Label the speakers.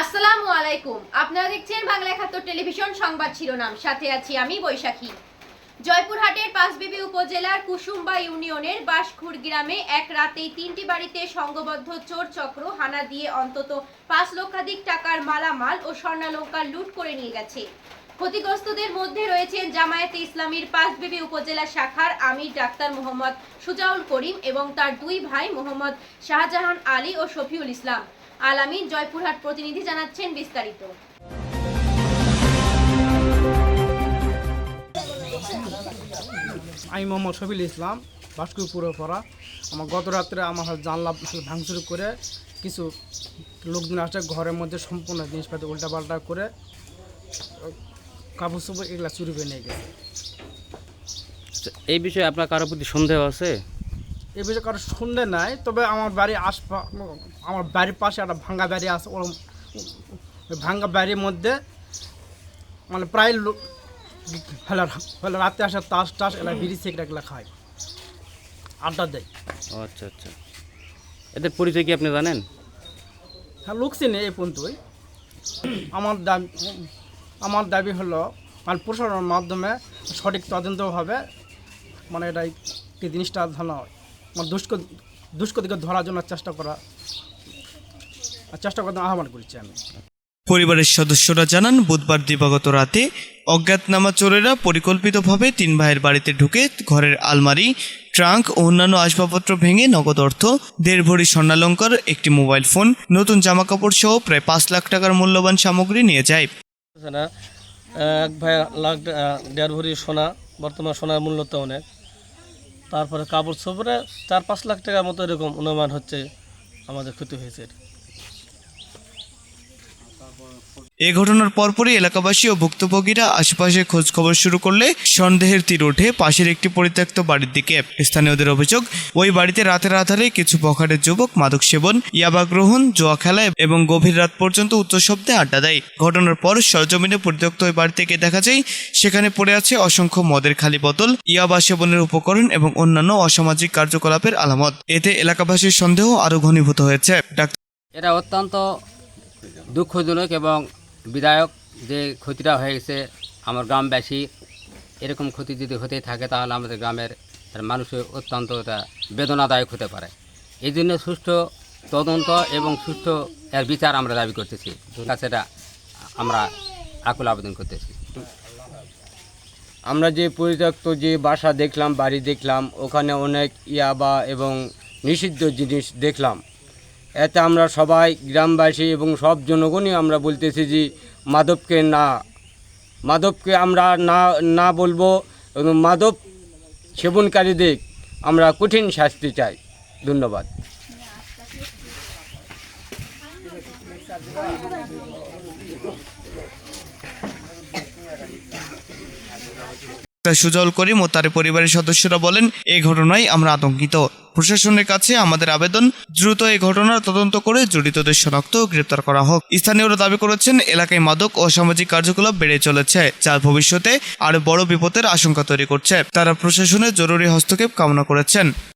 Speaker 1: আসসালামু আলাইকুম। আপনারা দেখছেন বাংলা একাত্তর টেলিভিশন সংবাদ শিরোনাম। সাথে আছি আমি বৈশাখী। জয়পুরহাটের পাঁচবিবি উপজেলার কুসুম্বা ইউনিয়নের বাসখুর গ্রামে এক রাতেই তিনটি বাড়িতে সংঘবদ্ধ চোর চক্র হানা দিয়ে অন্তত পাঁচ লক্ষাধিক টাকার মালামাল ও স্বর্ণালঙ্কার লুট করে নিয়ে গেছে। ক্ষতিগ্রস্তদের মধ্যে রয়েছেন জামায়াতে ইসলামীর পাঁচবিবি উপজেলা শাখার আমির ডাক্তার মোহাম্মদ সুজাউল করিম এবং তার দুই ভাই মোহাম্মদ শাহজাহান আলী ও শফিউল ইসলাম। আলামিন জয়পুরহাট প্রতিনিধি জানাচ্ছেন বিস্তারিত।
Speaker 2: আমি মোহাম্মদ শফিল ইসলাম বাসকুর পুরোপাড়া আমার গত রাত্রে আমার জানলা ভাঙচুর করে কিছু লোকজন আসে ঘরের মধ্যে সম্পূর্ণ জিনিসপাতি উল্টাপাল্টা করে কাপড় চোপড় এগুলা চুরি করে নিয়ে গেছে।
Speaker 3: এই বিষয়ে আপনার কারোর প্রতি সন্দেহ আছে?
Speaker 2: এ বিষয়ে কারও সন্দেহ নাই তবে আমার বাড়ি আশপা আমার বাড়ির পাশে একটা ভাঙ্গা বাড়ি আছে ওরম ভাঙ্গা বাড়ির মধ্যে মানে প্রায় লোক ফেলা ফেলা রাতে আসে তাস টাস এলা বিড়ি সিগারেট এগুলা খায়। আড্ডা দেয়।
Speaker 3: আচ্ছা আচ্ছা। এদের পরিচয় কি আপনি জানেন?
Speaker 2: হ্যাঁ লোক চিনে এই পর্যন্তই। আমার দাবি আমার দাবি হলো মানে প্রশাসনের মাধ্যমে সঠিক তদন্ত হবে মানে এটা এই জিনিসটা ধরো মানে দুষ্ক দুষ্কৃতিকে ধরার জন্য চেষ্টা করা চেষ্টা করতে আহ্বান করছি আমি।
Speaker 4: পরিবারের সদস্যরা জানান বুধবার দিবাগত রাতে অজ্ঞাতনামা চোরেরা পরিকল্পিতভাবে তিন ভাইয়ের বাড়িতে ঢুকে ঘরের আলমারি ট্রাঙ্ক ও অন্যান্য আসবাবপত্র ভেঙে নগদ অর্থ দেড় ভরি স্বর্ণালঙ্কার একটি মোবাইল ফোন নতুন জামাকাপড় সহ প্রায় পাঁচ লাখ টাকার মূল্যবান সামগ্রী নিয়ে যায়।
Speaker 5: এক ভাই লাখ দেড় ভরি সোনা বর্তমান সোনার মূল্য তো অনেক। তারপরে কাপড় সবরে চার পাঁচ লাখ টাকার মতো এরকম অনুমান হচ্ছে আমাদের ক্ষতি হয়েছে
Speaker 4: এ ঘটনার পরপরই এলাকাবাসী ও ভুক্তভোগীরা আশেপাশে খোঁজ খবর শুরু করলে সন্দেহের তীর ওঠে পাশের একটি পরিত্যক্ত বাড়ির দিকে। স্থানীয়দের অভিযোগ, ওই বাড়িতে রাতের আধারে কিছু বখাটের যুবক, মাদক সেবন, ইয়াবা গ্রহণ, জোয়া খেলা এবং গভীর রাত পর্যন্ত উচ্চ শব্দে আড্ডা দেয়। ঘটনার পর সরজমিনে পরিত্যক্ত ওই বাড়ি থেকে দেখা যায়, সেখানে পড়ে আছে অসংখ্য মদের খালি বোতল, ইয়াবা সেবনের উপকরণ এবং অন্যান্য অসামাজিক কার্যকলাপের আলামত। এতে এলাকাবাসীর সন্দেহ আরও ঘনীভূত হয়েছে। ডাক্তার
Speaker 6: এটা অত্যন্ত দুঃখজনক এবং বিধায়ক যে ক্ষতিটা হয়ে গেছে আমার গ্রামবাসী, এরকম ক্ষতি যদি হতে থাকে তাহলে আমাদের গ্রামের মানুষের অত্যন্ত বেদনাদায়ক হতে পারে। এই জন্য সুষ্ঠু তদন্ত এবং সুষ্ঠু এর বিচার আমরা দাবি করতেছি। এটা আমরা আকুল আবেদন করতেছি।
Speaker 7: আমরা যে পরিত্যক্ত যে বাসা দেখলাম, বাড়ি দেখলাম, ওখানে অনেক ইয়াবা এবং নিষিদ্ধ জিনিস দেখলাম। এতে আমরা সবাই গ্রামবাসী এবং সব জনগণই আমরা বলতেছি যে মাদককে না মাদককে আমরা না না বলব এবং মাদক সেবনকারীদের আমরা কঠিন শাস্তি চাই। ধন্যবাদ।
Speaker 4: সুজল করিম ও তার পরিবারের সদস্যরা বলেন এই ঘটনায় আমরা আতঙ্কিত। প্রশাসনের কাছে আমাদের আবেদন, দ্রুত এই ঘটনার তদন্ত করে জড়িতদের শনাক্ত ও গ্রেপ্তার করা হোক। স্থানীয়রা দাবি করেছেন, এলাকায় মাদক ও সামাজিক কার্যকলাপ বেড়ে চলেছে, যা ভবিষ্যতে আরও বড় বিপদের আশঙ্কা তৈরি করছে। তারা প্রশাসনের জরুরি হস্তক্ষেপ কামনা করেছেন।